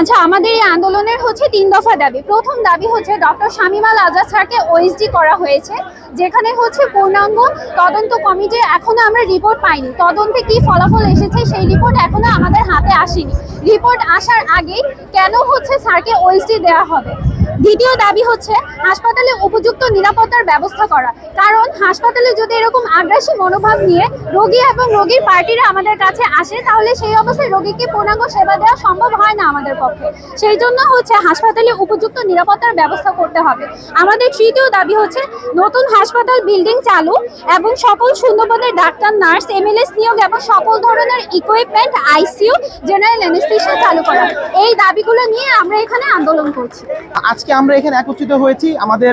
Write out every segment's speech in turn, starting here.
আচ্ছা আমাদের এই আন্দোলনের হচ্ছে তিন দফা দাবি। প্রথম দাবি হচ্ছে ডক্টর শামিমাল আজাদ স্যারকে ওএসডি করা হয়েছে, যেখানে হচ্ছে পূর্ণাঙ্গ তদন্ত কমিটি এখনও আমরা রিপোর্ট পাইনি। তদন্তে কি ফলাফল এসেছে সেই রিপোর্ট এখনও আমাদের হাতে আসেনি। রিপোর্ট আসার আগেই কেন হচ্ছে স্যারকে ওএসডি দেওয়া হবে? দ্বিতীয় দাবি হচ্ছে হাসপাতালে উপযুক্ত নিরাপত্তার ব্যবস্থা করা। কারণ হাসপাতালে যদি এরকম আগ্রাসী মনোভাব নিয়ে রোগী এবং রোগীর পার্টিরা আমাদের কাছে আসে, তাহলে সেই অবস্থায় রোগীকে পূর্ণাঙ্গ সেবা দেওয়া সম্ভব হয় না আমাদের পক্ষে। সেই জন্য হচ্ছে হাসপাতালে উপযুক্ত নিরাপত্তার ব্যবস্থা করতে হবে। আমাদের তৃতীয় দাবি হচ্ছে নতুন হাসপাতাল বিল্ডিং চালু এবং সকল শূন্যপদের ডাক্তার, নার্স, এমএলএস নিয়োগ এবং সকল ধরনের ইকুইপমেন্ট আইসিইউ জেনারেল অ্যানেস্থেশিয়া চালু করা। এই দাবিগুলো নিয়ে আমরা এখানে আন্দোলন করছি। আজকে আমরা এখানে একত্রিত হয়েছি। আমাদের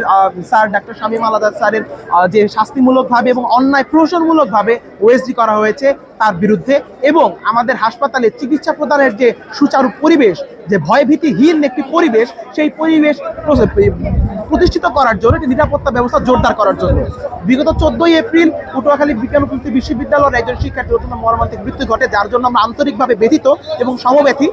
স্যার ডাক্তার শামীম আলাদার স্যারের যে শাস্তিমূলকভাবে এবং অন্যায় প্রশাসনমূলকভাবে ওএসডি করা হয়েছে তার বিরুদ্ধে এবং আমাদের হাসপাতালে চিকিৎসা প্রদানের যে সুচারু পরিবেশ যে ভয়ভীতিহীন একটি পরিবেশ, সেই পরিবেশ প্রতিষ্ঠিত করার জন্য, একটি নিরাপত্তা ব্যবস্থা জোরদার করার জন্য। বিগত চোদ্দই এপ্রিল পটুয়াখালী বিজ্ঞান প্রযুক্তি বিশ্ববিদ্যালয়ের একজন শিক্ষার্থী অত্যন্ত মর্মান্তিক মৃত্যু ঘটে, যার জন্য আমরা আন্তরিকভাবে ব্যথিত এবং সমব্যথী।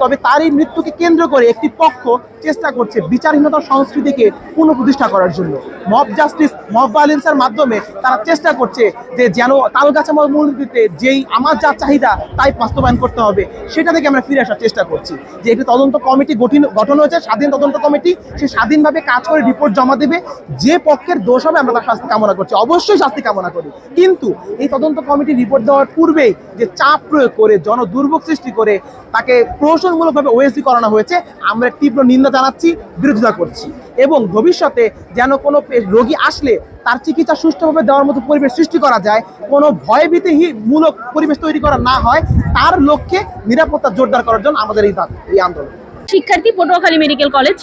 তবে তার এই মৃত্যুকে কেন্দ্র করে একটি পক্ষ চেষ্টা করছে বিচারহীনতার সংস্কৃতিকে পুনঃপ্রতিষ্ঠা করার জন্য। মব জাস্টিস ভায়োলেন্সের মাধ্যমে তারা চেষ্টা করছে যে যেন তালগাছা মূলনীতিতে যেই আমার যা চাহিদা তাই বাস্তবায়ন করতে হবে। সেটা থেকে আমরা ফিরে আসার চেষ্টা করছি। যে একটি তদন্ত কমিটি গঠিন, গঠন হয়েছে, স্বাধীন তদন্ত কমিটি, সে স্বাধীনভাবে কাজ করে রিপোর্ট জমা দেবে। যে পক্ষের দোষ হবে আমরা তার শাস্তি কামনা করছি, অবশ্যই শাস্তি কামনা করি। কিন্তু এই তদন্ত কমিটি রিপোর্ট দেওয়ার পূর্বেই যে চাপ প্রয়োগ করে জন দুর্ভোগ সৃষ্টি করে তাকে প্রহসনমূলকভাবে ওএসডি করানো হয়েছে, আমরা তীব্র নিন্দা জানাচ্ছি, বিরোধিতা করছি। এবং ভবিষ্যতে যেন কোনো রোগী আসলে তার চিকিৎসা সুষ্ঠুভাবে দেওয়ার মতো পরিবেশ সৃষ্টি করা যায়, কোনো ভয়ভীতিহীন মূলক পরিবেশ তৈরি করা না হয়, তার লক্ষ্যে নিরাপত্তা জোরদার করার জন্য আমাদের এই এই আন্দোলন। শিক্ষার্থী, পটুয়াখালী মেডিকেল কলেজ।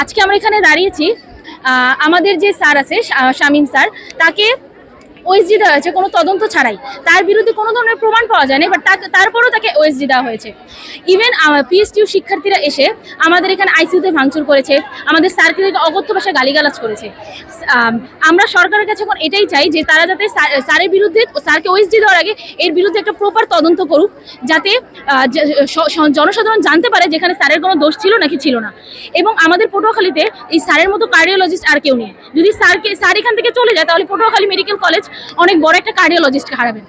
আজকে আমরা এখানে দাঁড়িয়েছি আমাদের যে স্যার আছে শামীম স্যার, তাকে ওএসডি দেওয়া হয়েছে, কোনো তদন্ত ছাড়াই। তার বিরুদ্ধে কোনো ধরনের প্রমাণ পাওয়া যায়নি বাট তারপরেও তাকে ওএসডি দেওয়া হয়েছে। ইভেন পিএসটিউ শিক্ষার্থীরা এসে আমাদের এখানে আইসিউতে ভাঙচুর করেছে, আমাদের স্যারকে অগত্য ভাষায় গালিগালাজ করেছে। আমরা সরকারের কাছে এখন এটাই চাই যে তারা যাতে স্যার- স্যারের বিরুদ্ধে স্যারকে ওএসডি দেওয়ার আগে এর বিরুদ্ধে একটা প্রপার তদন্ত করুক, যাতে জনসাধারণ জানতে পারে যেখানে স্যারের কোনো দোষ ছিল নাকি ছিল না। এবং আমাদের পটুয়াখালীতে এই স্যারের মতো কার্ডিওলজিস্ট আর কেউ নেই। যদি স্যারকে স্যার এখান থেকে চলে যায়, তাহলে পটুয়াখালী মেডিকেল কলেজ অনেক বড় একটা কার্ডিওলজিস্টকে হারাবে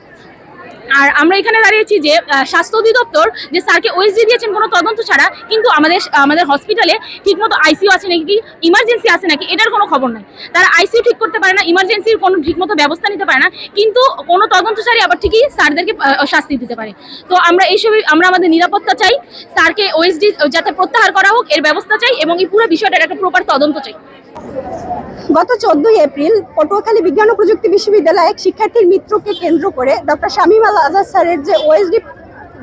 আর আমরা এখানে দাঁড়িয়েছি যে স্বাস্থ্য অধিদপ্তর যে স্যারকে ওএসডি দিয়েছেন কোনো তদন্ত ছাড়া, কিন্তু আমাদের আমাদের হসপিটালে ঠিকমতো আইসিইউ আছে নাকি ইমার্জেন্সি আছে নাকি, এটার কোনো খবর নাই। তারা আইসিইউ ঠিক করতে পারে না ইমার্জেন্সির কোনো ঠিকমতো ব্যবস্থা নিতে পারে না, কিন্তু কোনো তদন্ত ছাড়াই আবার ঠিকই স্যারদেরকে শাস্তি দিতে পারে। তো আমরা এইসবই আমরা আমাদের নিরাপত্তা চাই, স্যারকে ওএসডি যাতে প্রত্যাহার করা হোক, এর ব্যবস্থা চাই, এবং এই পুরো বিষয়টার একটা প্রপার তদন্ত চাই। গত চোদ্দই এপ্রিল পটুয়াখালী বিজ্ঞান ও প্রযুক্তি বিশ্ববিদ্যালয়ে এক শিক্ষার্থীর মিত্রকে কেন্দ্র করে ডক্টর শামীম আল আজাদ স্যারের যে ওএসডি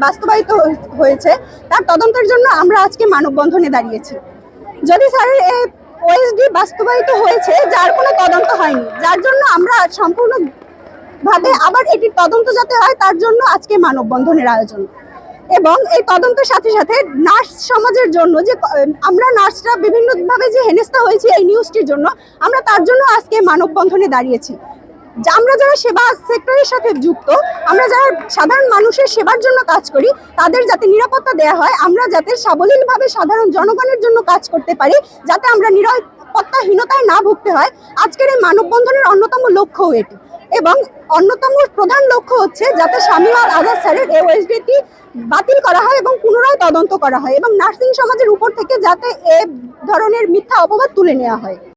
বাস্তবায়িত হয়েছে, তার তদন্তের জন্য আমরা আজকে মানববন্ধনে দাঁড়িয়েছি। যদি স্যারের এই ওএসডি বাস্তবায়িত হয়েছে, যার কোনো তদন্ত হয়নি, যার জন্য আমরা সম্পূর্ণ ভাবে আবার এটির তদন্ত যাতে হয়, তার জন্য আজকে মানববন্ধনের আয়োজন। এবং এই তদন্তের সাথে সাথে নার্স সমাজের জন্য যে, আমরা নার্সরা বিভিন্নভাবে যে হেনস্থা হয়েছি এই নিউজটির জন্য, আমরা তার জন্য আজকে মানববন্ধনে দাঁড়িয়েছি। আমরা যারা সেবা সেক্টরের সাথে যুক্ত, আমরা যারা সাধারণ মানুষের সেবার জন্য কাজ করি, তাদের যাতে নিরাপত্তা দেওয়া হয়, আমরা যাতে সাবলীলভাবে সাধারণ জনগণের জন্য কাজ করতে পারি, যাতে আমরা নিরাপত্তাহীনতায় না ভুগতে হয়, আজকের এই মানববন্ধনের অন্যতম লক্ষ্যও এটি। এবং অন্যতম প্রধান লক্ষ্য হচ্ছে যাতে স্বামী আর আজাদ স্যারের এই বাতিল করা হয় এবং পুনরায় তদন্ত করা হয় এবং নার্সিং সমাজের উপর থেকে যাতে এ ধরনের মিথ্যা অপবাদ তুলে নেওয়া হয়।